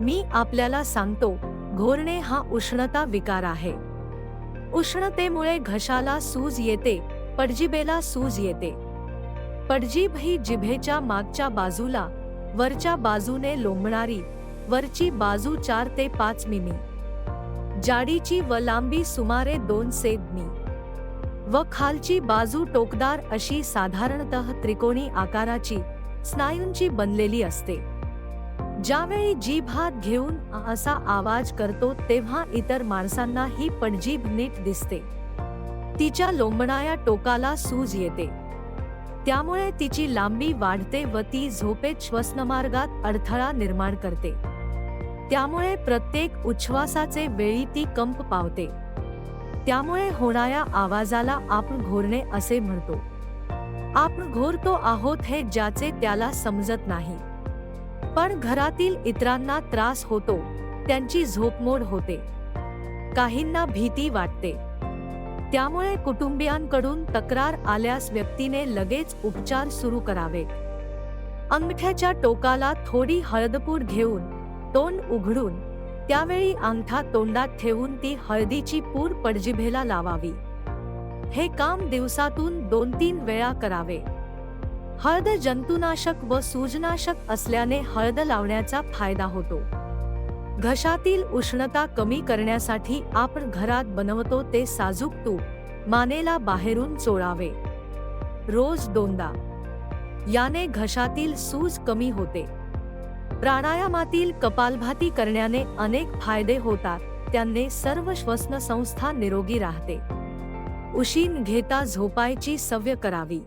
मी आपल्याला सांगतो घोरणे हा उष्णता विकार आहे. उष्णतेमुळे घशाला सूज येते पडजिबेला सूज येते. पडजीभ ही जिभेच्या मागच्या बाजूला वरच्या बाजूने लोंबणारी वरची बाजू चार ते पाच मिमी. जाडीची व लांबी सुमारे दोन सेमी व खालची बाजू टोकदार अशी साधारणतः त्रिकोणी आकाराची स्नायूंची बनलेली असते. ज्यावेळी जीभ हात घेऊन असा आवाज करतो तेव्हा इतर माणसांना ही पणजीभ नीट दिसते. तिच्या लोंबणाया टोकाला सूज येते. त्यामुळे तिची लांबी वाढते व ती झोपेत श्वसनमार्गात अडथळा निर्माण करते. त्यामुळे प्रत्येक उच्छ्वासाचे वेळी ती कंप पावते. त्यामुळे होणाऱ्या आवाजाला आपण घोरणे असे म्हणतो. आपण घोरतो आहोत हे ज्याचे त्याला समजत नाही. पण घरातील इतरांना त्रास होतो त्यांची झोपमोड होते. काहींना भीती वाटते. त्यामुळे कुटुंबियांकडून तक्रार आल्यास व्यक्तीने लगेच उपचार सुरू करावे. अंगठ्याच्या टोकाला थोडी हळदपूर घेऊन तोंड उघडून त्यावेळी अंगठा तोंडात ठेवून ती हळदीची पूर पडजिभेला लावावी. हे काम दिवसातून दोन तीन वेळा करावे. हळद जंतुनाशक व सूजनाशक असल्याने हळद लावण्याचा फायदा होतो. घशातील उष्णता कमी करण्यासाठी आपण घरात बनवतो ते साजूक तूप मानेला बाहेरून चोळावे. रोज दोनदा. याने घशातील सूज कमी होते. प्राणायामातील कपालभाती करण्याने अनेक फायदे होतात त्यांनी सर्व श्वसन संस्था निरोगी राहते. उशीन घेता झोपायची सव्य करावी.